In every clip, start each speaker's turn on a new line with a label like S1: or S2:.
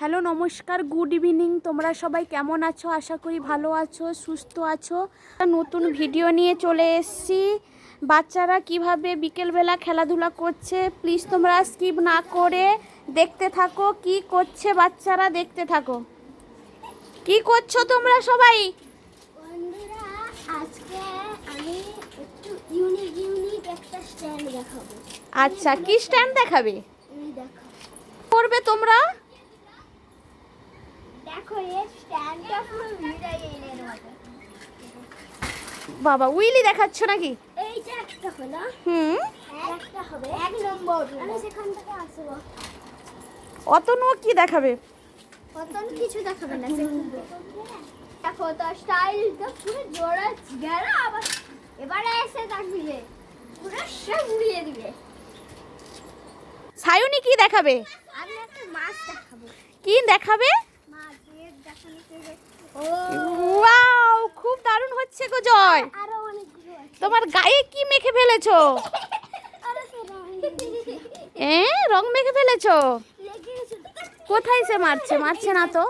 S1: Hello নমস্কার good evening. তোমরা সবাই কেমন আছো? আশা করি ভালো আছো সুস্থ আছো। নতুন ভিডিও নিয়ে চলে এসেছি। বাচ্চারা কীভাবে বিকেলবেলা খেলাধুলা করছে প্লিজ তোমরা স্কিপ না করে দেখতে থাকো। কি করছে বাচ্চারা দেখতে থাকো। কি করছ তোমরা সবাই?
S2: বন্ধুরা আজকে আমি একটু ইউনিক ইউনিক একটা স্ট্যান্ড দেখাবো।
S1: আচ্ছা কি স্ট্যান্ড দেখাবে? করবে তোমরা
S2: দেখো এই স্ট্যান্ডটা পুরো মিরাই এনের মতো
S1: বাবা উইলি দেখাচ্ছ নাকি?
S2: এইটা একটা হলো
S1: হুম?
S2: একটা হবে। এক নম্বর আমি সেখান থেকে আসব।
S1: অতনু কি দেখাবে?
S2: কিছু দেখাবে না। দেখো তো স্টাইলটা পুরো জোড়া গেল আবার এবারে এসে দেখবে পুরো সব উড়িয়ে দিবে।
S1: সায়নী কি দেখাবে?
S2: আমি একটা মাছ দেখাবো।
S1: কি দেখাবে?
S2: মাছ এর ও
S1: ওয়াও খুব দারুণ হচ্ছে গো জয়। তোমার গায়ে কি মেখে ফেলেছো?
S2: রং
S1: এ রং মেখে ফেলেছো? কোথায় সে মারছে? মারছে না তো।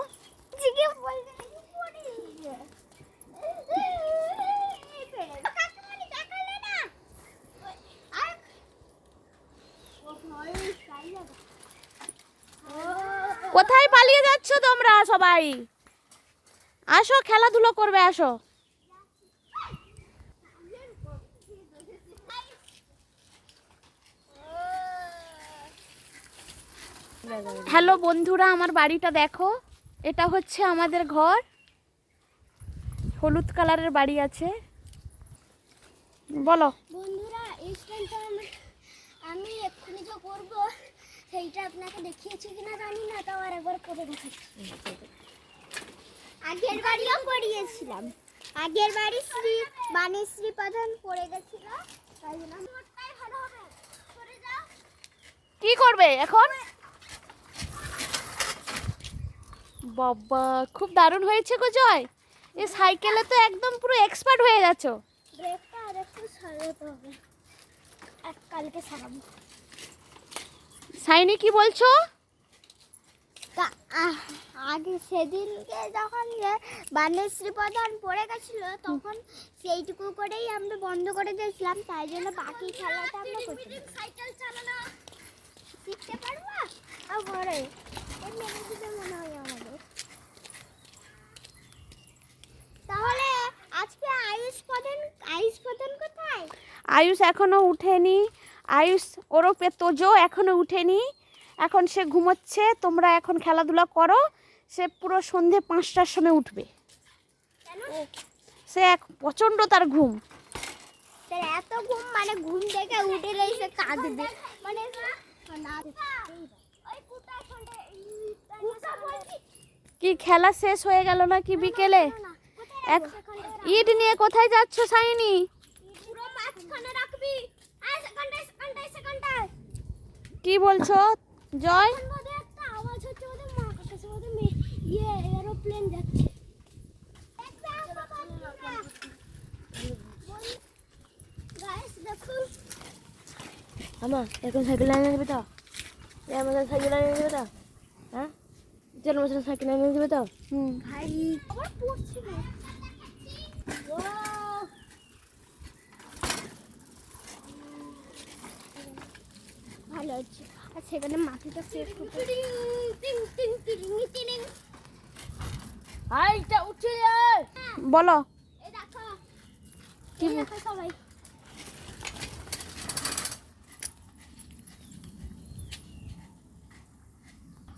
S1: কোথায় পালিয়ে যাচ্ছ তোমরা সবাই? আসো খেলাধুলো করবে আসো। হ্যালো বন্ধুরা, আমার বাড়িটা দেখো। এটা হচ্ছে আমাদের ঘর। হলুদ কালারের বাড়ি আছে। বলো।
S2: বন্ধুরা আমি- এক্ষুনি যে করব, সেইটা আপনাকে দেখিয়েছি কিনা জানি না, তাও আর একবার করে দেখাচ্ছি। আগের বাড়িও পড়িয়েছিলাম আগের বাড়ি শ্রী বাণীশ্রী প্রধান পড়ে গেছিল। তাই জন্য
S1: কি করবে এখন? বাবা খুব দারুণ হয়েছে গো জয়। এ সাইকেলে তো একদম পুরো এক্সপার্ট হয়ে যাচ্ছ
S2: ব্রেকটা আর একটু সারাতে হবে। এক কালকে সারাবো।
S1: সাইনি কি বলছো?
S2: তা আহ, আগে সেদিনকে যখন যে বানেশ্রী প্রধান পড়ে গেছিল তখন সেইটুকু করেই আমরা বন্ধ করে দিয়েছিলাম। তাই জন্য বাকি খেলাটা আমরা সাইকেল চালানো। শিখতে পারব? আর এই দিতে মনে হয় আমাদের তাহলে আজকে আয়ুষ প্রধান আয়ুষ প্রধান কোথায়
S1: আয়ুষ এখনও উঠেনি আয়ুষ ওরফে তোজো এখনও উঠেনি এখন সে ঘুমোচ্ছে তোমরা এখন খেলাধুলা করো সে পুরো সন্ধে পাঁচটার সময় উঠবে সে এক প্রচণ্ড তার ঘুম
S2: এত ঘুম মানে ঘুম থেকে উঠে সে কাঁদবে মানে
S1: কি খেলা শেষ হয়ে গেল না কি বিকেলে এক ইট নিয়ে কোথায় যাচ্ছ সাইনি
S2: মাঝখানে রাখবি। আর সেকেন্ডে সেকেন্ডে সেকেন্ডে
S1: কি বলছো? জয়?
S2: একটা আওয়াজ হচ্ছে ওদের মা কাছে ওদের মেয়ে ইয়ে এরোপ্লেন যাচ্ছে গাইস
S3: এখন সাইকেল এনে দেবে তো? আমাদের সাইকেল এনে দেবে তো? হ্যাঁ? চলো সাইকেল এনে দেবে তো?
S1: হুম
S2: ভাই আবার পড়ছে না ও আর সেখানে মাটিটা সেট করতে
S3: হাইটা উঠে যায়।
S1: বলো।
S2: এই দেখো।
S1: কি
S2: সবাই।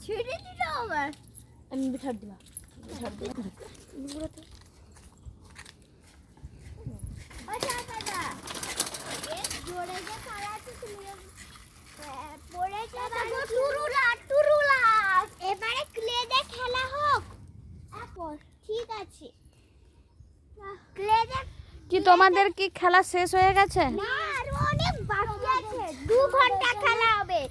S2: ছিঁড়ে দিল আবার।
S3: আমি বিঠার দিবা বিঠার দিবা
S2: আচ্ছা দাদা এ জোরে যে পালা আছে তুমি আহ, পড়েছে দেখো টুরুলা টুরুলা এবারে ক্লে খেলা হোক ঠিক আছে ক্লে
S1: কি তোমাদের কি খেলা শেষ হয়ে গেছে?
S2: না আরও অনেক বাকি আছে দু ঘণ্টা খেলা হবে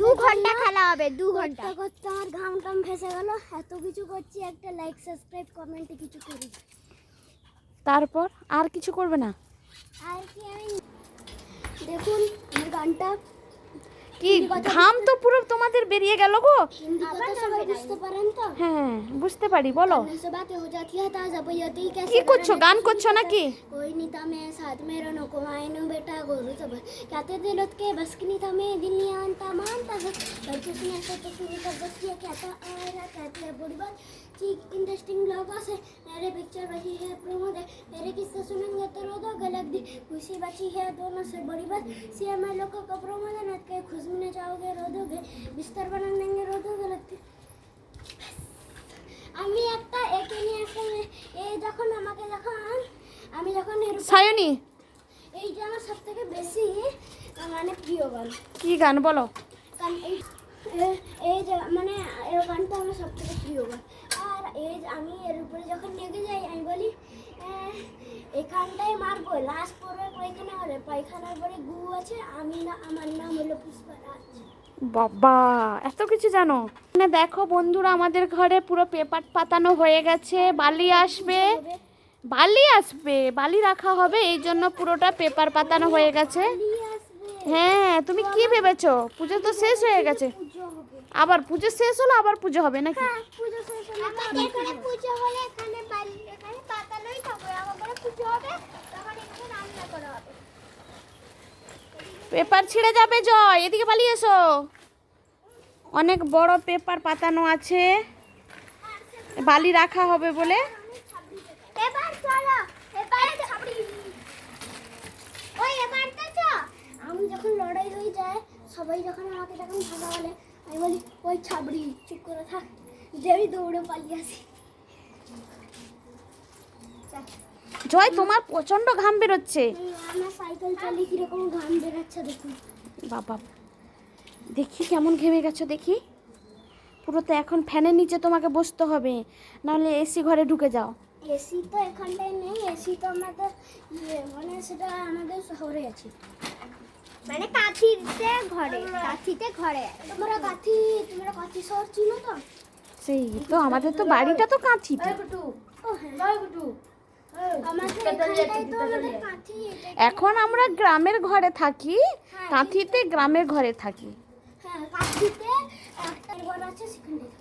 S2: দু ঘণ্টা খেলা হবে দু ঘণ্টা করতে আমার ঘাম টাম ফেসে গেল এত কিছু করছি একটা লাইক সাবস্ক্রাইব কমেন্টে কিছু করি।
S1: তারপর আর কিছু করবে না?
S2: আর কি আমি দেখুন আমার গানটা
S1: কি ঘাম তো পুরো তোমাদের বেরিয়ে গেল গো হ্যাঁ বুঝতে পারি বলো কি করছ গান করছ নাকি
S2: कहते दिल के बस नहीं था मैं दिल नहीं आनता मानता है पर किसने ऐसा तो शुरू कर बस किया कहता आया कहते हैं बुरी बात ठीक इंटरेस्टिंग लोगों से मेरे पिक्चर बची है प्रोमो दे मेरे किस्से सुनेंगे तो रो दो गलत दी खुशी बची है दोनों से बड़ी बात सी एम लोगों को प्रोमो देना के खुश में जाओगे रो दोगे बिस्तर बना देंगे रो दो गलत दी আমি একটা একে নিয়ে একটা মেয়ে- এই যখন আমাকে যখন আমি যখন এর
S1: সায়নী
S2: এইটা আমার সব থেকে বেশি আহ, মানে প্রিয় গান
S1: কি গান বলো
S2: কারণ এই এ- এই মানে গানটা আমার সব থেকে প্রিয় গান। আর এই আমি এর উপরে যখন নেগে যাই আমি বলি এখানটাই মারবো লাস্ট পড়বে পায়খানা হলে পায়খানার পরে গু আছে আমি না আমার নাম হলো পুষ্পারাজ
S1: বাবা এত কিছু জানো? মানে দেখো বন্ধুরা আমাদের ঘরে পুরো পেপার পাতানো হয়ে গেছে বালি আসবে। বালি আসবে বালি রাখা হবে এই জন্য পুরোটা পেপার পাতানো হয়ে গেছে। হ্যাঁ তুমি কি ভেবেছো? পুজো তো শেষ হয়ে গেছে। আবার পুজো শেষ হলো আবার পুজো হবে নাকি?
S2: হ্যাঁ,
S1: পেপার ছিঁড়ে যাবে জয়। এদিকে পালিয়ে এসো। অনেক বড় পেপার পাতানো আছে। বালি রাখা হবে বলে।
S2: আমি যখন লড়াই হয়ে যায় সবাই যখন আমাকে তখন বলে আমি বলি ওই ছাবড়ি চুপ করে থাক যেই দৌড়ে পালিয়ে আসি।
S1: জয় তোমার প্রচণ্ড ঘাম বেরোচ্ছে।
S2: আমার সাইকেল চালিয়ে কীরকম ঘাম বেরোচ্ছে দেখুন।
S1: বাবা দেখি কেমন ঘেমে গেছো দেখি। পুরো তো এখন ফ্যানের নিচে তোমাকে বসতে হবে নাহলে এসি ঘরে ঢুকে যাও।
S2: এসি তো এখানটায় নেই এসি তো আমাদের ইয়ে মানে সেটা আমাদের শহরে আছে। মানে কাঁথিতে ঘরে কাঁথিতে ঘরে। তোমরা কাঁথি তোমরা কাঁথি শহর চিনো তো?
S1: সেই তো আমাদের তো বাড়িটা তো কাঁথিতে
S2: ও হ্যাঁ।
S1: এখন আমরা গ্রামের ঘরে থাকি কাঁথিতে গ্রামের ঘরে থাকি।
S2: হ্যাঁ কাঁথিতে একটা ঘর আছে সেখানটায়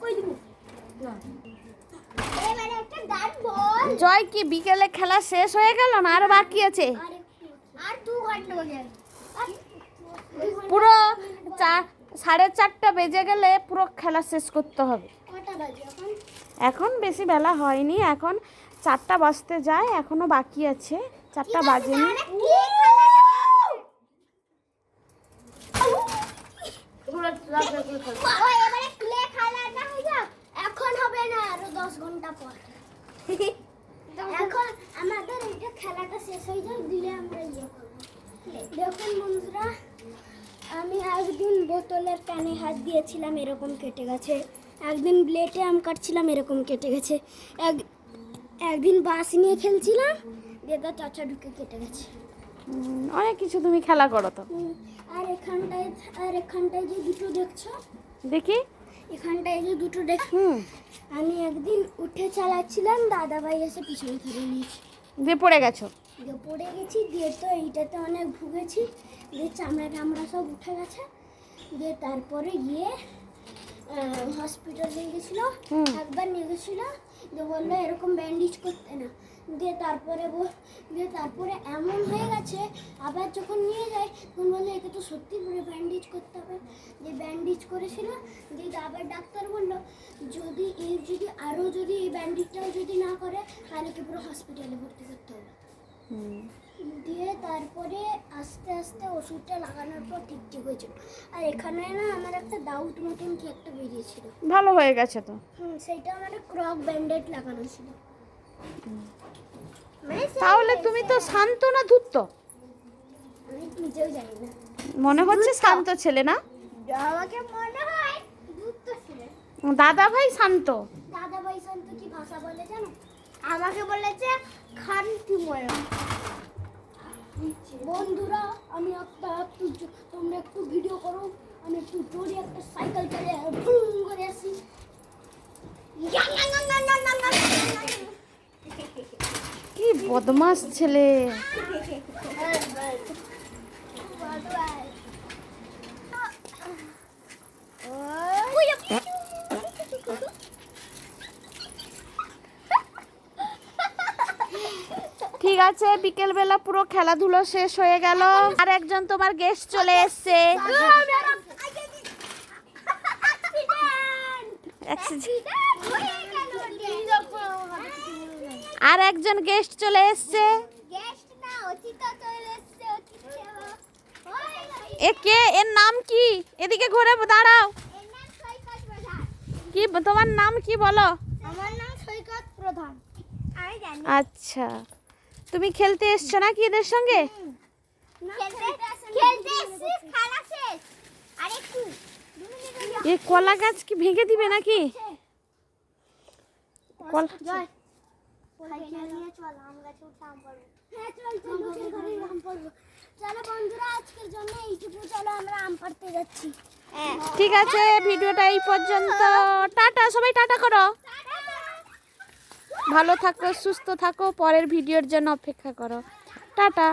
S2: কই দিব? বল
S1: জয় কি বিকেলে খেলা শেষ হয়ে গেল না আর বাকি আছে? পুরো সাড়ে চারটা বেজে গেলে পুরো খেলা শেষ করতে হবে।
S2: এখন?
S1: এখন বেশি বেলা হয়নি এখন চারটা বাজতে যায় এখনও বাকি আছে। চারটা বাজেনি।
S2: এখন হবে না আরও দশ ঘণ্টা পর। এখন আমাদের এইটা খেলাটা শেষ হয়ে যাক দিলে আমরা ইয়ে করব। দেখুন বন্ধুরা আমি একদিন বোতলের প্যানে হাত দিয়েছিলাম এরকম কেটে গেছে। একদিন ব্লেটে আম কাটছিলাম এরকম কেটে গেছে। এক একদিন বাঁশ নিয়ে খেলছিলাম তো চাচা ঢুকে কেটে গেছে।
S1: অনেক কিছু তুমি খেলা করো তো।
S2: আর এখানটায় আর এখানটায় যে দুটো দেখছ?
S1: দেখি।
S2: এখানটায় যে দুটো দেখ
S1: হুম।
S2: আমি একদিন উঠে চালাচ্ছিলাম দাদা ভাই এসে পিছনে ধরে নিয়েছি।
S1: দিয়ে পড়ে গেছো?
S2: দিয়ে পড়ে গেছি দিয়ে তো এইটাতে অনেক ভুগেছি দিয়ে চামড়া টামড়া সব উঠে গেছে। দিয়ে তারপরে গিয়ে হসপিটাল নিয়ে গেছিল। একবার নিয়ে গেছিল দিয়ে বলল এরকম ব্যান্ডেজ করতে না। দিয়ে তারপরে দিয়ে তারপরে এমন হয়ে গেছে আবার যখন নিয়ে যায় তখন বলল একে তো সত্যি পুরো ব্যান্ডেজ করতে হবে। দিয়ে ব্যান্ডেজ করেছিল দিয়ে আবার ডাক্তার বলল যদি এর যদি আরও যদি এই ব্যান্ডেজটাও যদি না করে তাহলে কি পুরো হসপিটালে ভর্তি করতে হবে। দিয়ে তারপরে আস্তে আস্তে ওষুধটা লাগানোর পর ঠিক ঠিক হয়েছিল। আর এখানে না আমার একটা ডাউট মতন কি একটা বেরিয়েছিল।
S1: ভালো হয়ে গেছে তো।
S2: হুম সেইটা আমার ক্রক ব্যান্ডেড লাগানো ছিল।
S1: তাহলে তুমি তো শান্ত না ধূর্ত? মনে হচ্ছে শান্ত ছেলে না?
S2: আমাকে মনে হয় দুধ ছিল।
S1: দাদা ভাই শান্ত।
S2: দাদা ভাই সন্ত কি ভাষা বলে জানো? আমাকে বলেছে খান্তিময়। বন্ধুরা আমি একটা একটু তোমরা একটু ভিডিও করো। আমি একটু জোরে একটা সাইকেল চালিয়ে ভুম করে আসি।
S1: বদমাস ছেলে? ঠিক আছে বিকেল বেলা পুরো খেলাধুলো শেষ হয়ে গেল। আর একজন তোমার গেস্ট চলে এসছে। অ্যাক্সিডেন্ট আর একজন গেস্ট চলে এসছে। এ কে? এর নাম কি? এদিকে ঘুরে দাঁড়াও। কি তোমার নাম কি বলো?
S2: আমার নাম সৈকত প্রধান।
S1: আচ্ছা। তুমি খেলতে এসছো নাকি এদের সঙ্গে। এ কলা গাছ কি ভেঙে দিবে নাকি? কলা
S2: সাইকেল নিয়ে চল আম গাছে উঠে আম পাড়বো। হ্যাঁ চল চল লোকের ঘরে আম পাড়বো। চলো বন্ধুরা আজকের জন্য এইটুকু চলো আমরা আম পাড়তে যাচ্ছি। হ্যাঁ।
S1: ঠিক আছে ভিডিওটা এই পর্যন্ত। টাটা সবাই টাটা করো। ভালো থাকো সুস্থ থাকো পরের ভিডিওর জন্য অপেক্ষা করো। টাটা।